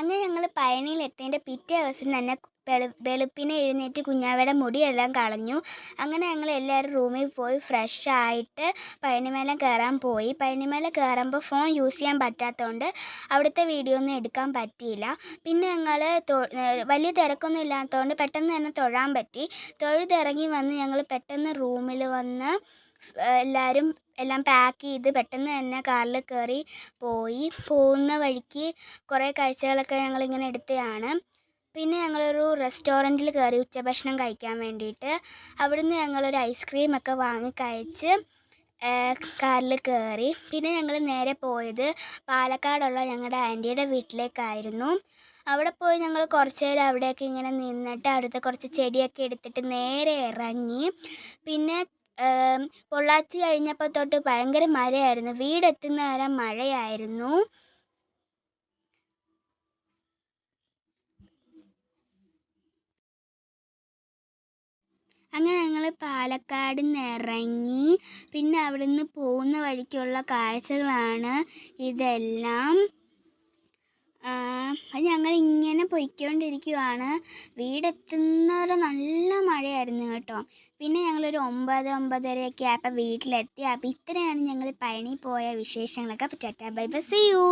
അങ്ങനെ ഞങ്ങൾ പഴനിയിൽ എത്തിയതിന്റെ പിറ്റേ ദിവസം തന്നെ വെളു വെളുപ്പിനെ എഴുന്നേറ്റ് കുഞ്ഞാവയുടെ മുടിയെല്ലാം കളഞ്ഞു. അങ്ങനെ ഞങ്ങൾ എല്ലാവരും റൂമിൽ പോയി ഫ്രഷ് ആയിട്ട് പഴനിമല കയറാൻ പോയി. പഴനിമല കയറുമ്പോൾ ഫോൺ യൂസ് ചെയ്യാൻ പറ്റാത്തതുകൊണ്ട് അവിടുത്തെ വീഡിയോ ഒന്നും എടുക്കാൻ പറ്റിയില്ല. പിന്നെ ഞങ്ങൾ വലിയ തിരക്കൊന്നും ഇല്ലാത്തതുകൊണ്ട് പെട്ടെന്ന് തന്നെ തൊഴാൻ പറ്റി. തൊഴുതിറങ്ങി വന്ന് ഞങ്ങൾ പെട്ടെന്ന് റൂമിൽ വന്ന് എല്ലാവരും എല്ലാം പാക്ക് ചെയ്ത് പെട്ടെന്ന് തന്നെ കാറിൽ കയറി പോയി. പോകുന്ന വഴിക്ക് കുറേ കാഴ്ചകളൊക്കെ ഞങ്ങളിങ്ങനെ എടുത്തതാണ്. പിന്നെ ഞങ്ങളൊരു റെസ്റ്റോറന്റിൽ കയറി ഉച്ചഭക്ഷണം കഴിക്കാൻ വേണ്ടിയിട്ട് അവിടുന്ന് ഞങ്ങളൊരു ഐസ്ക്രീം ഒക്കെ വാങ്ങി കഴിച്ച് കാറിൽ കയറി പിന്നെ ഞങ്ങൾ നേരെ പോയത് പാലക്കാടുള്ള ഞങ്ങളുടെ ആന്റിയുടെ വീട്ടിലേക്കായിരുന്നു. അവിടെ പോയി ഞങ്ങൾ കുറച്ച് നേരം അവിടെയൊക്കെ ഇങ്ങനെ നിന്നിട്ട് അവിടുത്തെ കുറച്ച് ചെടിയൊക്കെ എടുത്തിട്ട് നേരെ ഇറങ്ങി. പിന്നെ പൊള്ളാച്ചി കഴിഞ്ഞപ്പോൾ തൊട്ട് ഭയങ്കര മഴയായിരുന്നു. വീടെത്തുന്ന വരെ മഴയായിരുന്നു. അങ്ങനെ ഞങ്ങൾ പാലക്കാട് നിന്ന് ഇറങ്ങി പിന്നെ അവിടുന്ന് പോകുന്ന വഴിക്കുള്ള കാഴ്ചകളാണ് ഇതെല്ലാം. അത് ഞങ്ങൾ ഇങ്ങനെ പൊയ്ക്കൊണ്ടിരിക്കുവാണ്. വീടെത്തുന്നവരെ നല്ല മഴയായിരുന്നു കേട്ടോ. പിന്നെ ഞങ്ങളൊരു ഒമ്പത് ഒമ്പതരയൊക്കെ ആയപ്പോൾ വീട്ടിലെത്തി. അപ്പോൾ ഇത്രയാണ് ഞങ്ങൾ പഴനി പോയ വിശേഷങ്ങളൊക്കെ. അപ്പോൾ ബൈ ബൈ സീ യു.